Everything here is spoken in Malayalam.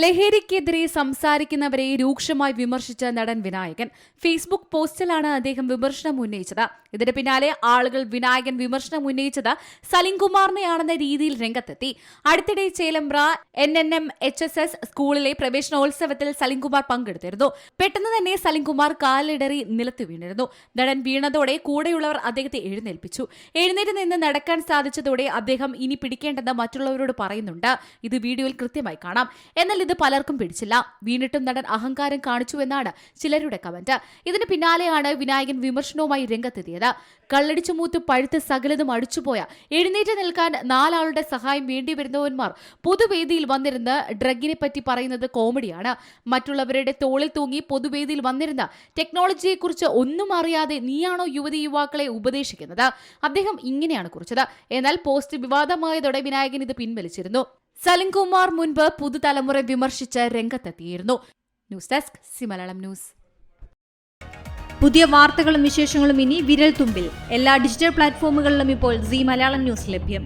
ലഹരിക്കെതിരെ സംസാരിക്കുന്നവരെ രൂക്ഷമായി വിമർശിച്ച നടൻ വിനായകൻ. ഫേസ്ബുക്ക് പോസ്റ്റിലാണ് അദ്ദേഹം വിമർശനം ഉന്നയിച്ചത്. ഇതിന് പിന്നാലെ ആളുകൾ വിനായകൻ വിമർശനം ഉന്നയിച്ചത് സലിംകുമാറിനെയാണെന്ന രീതിയിൽ രംഗത്തെത്തി. അടുത്തിടെ Chelembra N N M H S S സ്കൂളിലെ പ്രവേശനോത്സവത്തിൽ സലിംകുമാർ പങ്കെടുത്തിരുന്നു. പെട്ടെന്ന് തന്നെ സലിംകുമാർ കാലിടറി നിലത്ത് വീണിരുന്നു. നടൻ വീണതോടെ കൂടെയുള്ളവർ അദ്ദേഹത്തെ എഴുന്നേൽപ്പിച്ചു. എഴുന്നേറ്റ് നിന്ന് നടക്കാൻ സാധിച്ചതോടെ അദ്ദേഹം ഇനി പിടിക്കേണ്ടെന്ന് മറ്റുള്ളവരോട് പറയുന്നുണ്ട്. ഇത് വീഡിയോയിൽ കൃത്യമായി കാണാം. എന്നാൽ ഇത് പലർക്കും പിടിച്ചില്ല. വീണിട്ടും നടൻ അഹങ്കാരം കാണിച്ചുവെന്നാണ് ചിലരുടെ കമന്റ്. ഇതിന് പിന്നാലെയാണ് വിനായകൻ വിമർശനവുമായി രംഗത്തെത്തിയത്. കള്ളടിച്ചു മൂത്ത് പഴുത്ത് സകലതും അടിച്ചുപോയ എഴുന്നേറ്റ് നിൽക്കാൻ നാലാളുടെ സഹായം വേണ്ടിവരുന്നവന്മാർ പൊതുവേദിയിൽ വന്നിരുന്ന് ഡ്രഗിനെ പറ്റി പറയുന്നത് കോമഡിയാണ്. മറ്റുള്ളവരുടെ തോളിൽ തൂങ്ങി പൊതുവേദിയിൽ വന്നിരുന്ന ടെക്നോളജിയെക്കുറിച്ച് ഒന്നും അറിയാതെ നീയാണോ യുവതി യുവാക്കളെ ഉപദേശിക്കുന്നത്? അദ്ദേഹം ഇങ്ങനെയാണ് കുറിച്ചത്. എന്നാൽ പോസ്റ്റ് വിവാദമായതോടെ വിനായകൻ ഇത് പിൻവലിച്ചിരുന്നു. സലിംകുമാർ മുൻപ് പുതുതലമുറ വിമർശിച്ച് രംഗത്തെത്തിയിരുന്നു. News desk C Malayalam news. പുതിയ വാർത്തകളും വിശേഷങ്ങളും ഇനി വിരൽ തുമ്പിൽ എല്ലാ ഡിജിറ്റൽ പ്ലാറ്റ്ഫോമുകളിലും ഇപ്പോൾ സി മലയാളം ന്യൂസ് ലഭ്യം.